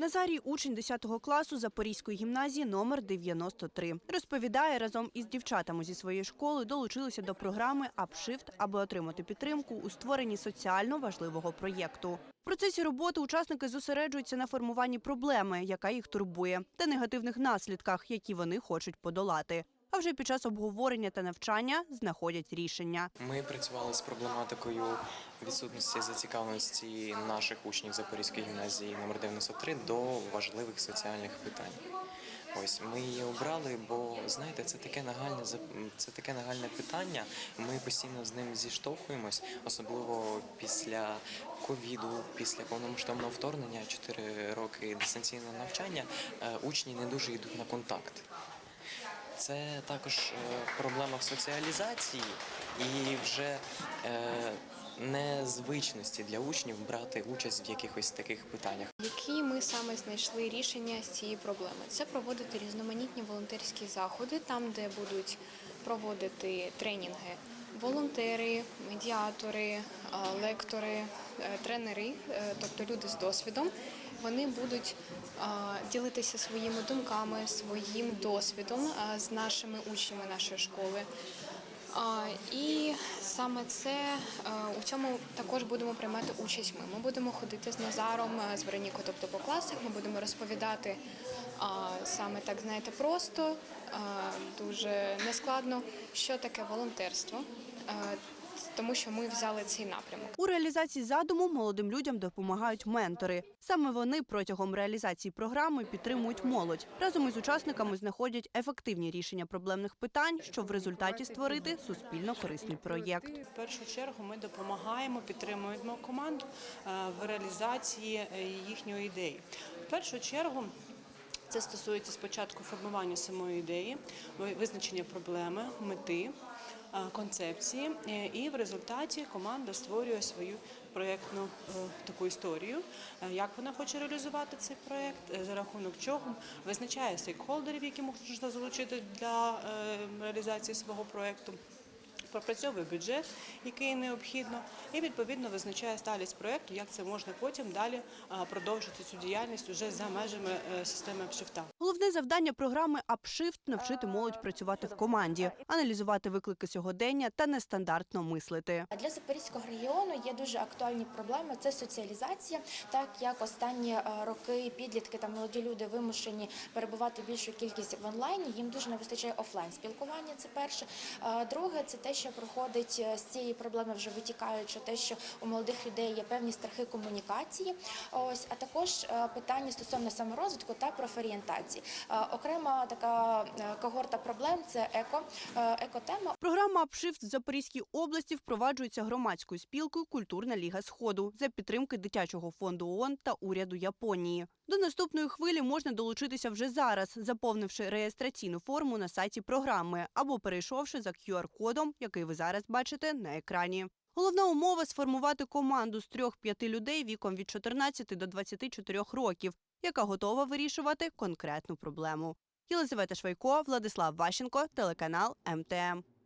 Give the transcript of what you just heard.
Назарій учень 10 класу Запорізької гімназії номер 93. Розповідає, разом із дівчатами зі своєї школи долучилися до програми «Апшифт», аби отримати підтримку у створенні соціально важливого проєкту. В процесі роботи учасники зосереджуються на формуванні проблеми, яка їх турбує, та негативних наслідках, які вони хочуть подолати. А вже під час обговорення та навчання знаходять рішення. Ми працювали з проблематикою відсутності зацікавленості наших учнів Запорізької гімназії номер 93 до важливих соціальних питань. Ось ми її обрали, бо знаєте, це таке нагальне це таке нагальне питання. Ми постійно з ним зіштовхуємось, особливо після ковіду, після повномасштабного вторгнення, 4 роки дистанційного навчання. е, Учні не дуже йдуть на контакт. Це також е, проблема в соціалізації і вже е, незвичності для учнів брати участь в якихось таких питаннях. Які ми саме знайшли рішення з цієї проблеми? Це проводити різноманітні волонтерські заходи, там, де будуть проводити тренінги волонтери, медіатори, е, лектори, е, тренери, е, тобто люди з досвідом. Вони будуть ділитися своїми думками, своїм досвідом з нашими учнями нашої школи. Саме це е, у цьому також будемо приймати участь. Ми Ми будемо ходити з Назаром, е, з Веронікою, тобто по класах. Ми будемо розповідати саме так, знаєте, просто дуже нескладно, що таке волонтерство, е, тому що ми взяли цей напрямок. У реалізації задуму молодим людям допомагають ментори. Саме вони протягом реалізації програми підтримують молодь. Разом із учасниками знаходять ефективні рішення проблемних питань, щоб в результаті створити суспільно корисний проєкт. В першу чергу ми допомагаємо, підтримуємо команду е, в реалізації е, їхньої ідеї. В першу чергу. Це стосується спочатку формування самої ідеї, ви- визначення проблеми, мети, концепції, е, і в результаті команда створює свою проєктну е, таку історію, е, як вона хоче реалізувати цей проєкт, за рахунок чого визначає стейкхолдерів, які можна залучити для реалізації свого проєкту пропрацьовує бюджет, який необхідно, і відповідно визначає сталість проєкту, як це можна потім далі продовжити цю діяльність уже за межами е, системи апшифта. Головне завдання програми «Апшифт» – навчити молодь працювати в команді, аналізувати виклики сьогодення та нестандартно мислити. Для Запорізького регіону є дуже актуальні проблеми. Це соціалізація, так як останні е, роки підлітки та молоді люди вимушені перебувати більшу кількість в онлайні. Їм дуже не вистачає офлайн спілкування. Це перше. Е, Друге, це те, що проходить е, з цієї проблеми, вже витікаючи, те, що у молодих людей є певні страхи комунікації. Ось а також е, питання стосовно саморозвитку та профорієнтації. Е, Окрема така когорта проблем це еко, екотема. Програма «Апшифт» в Запорізькій області впроваджується громадською спілкою «Культурна ліга Сходу» за підтримки дитячого фонду ООН та уряду Японії. До наступної хвилі можна долучитися вже зараз, заповнивши реєстраційну форму на сайті програми або перейшовши за QR-кодом, який ви зараз бачите на екрані. Головна умова – сформувати команду з трьох-п'яти людей віком від 14 до 24 років, яка готова вирішувати конкретну проблему. Єлизавета Швайко, Владислав Ващенко, телеканал МТМ.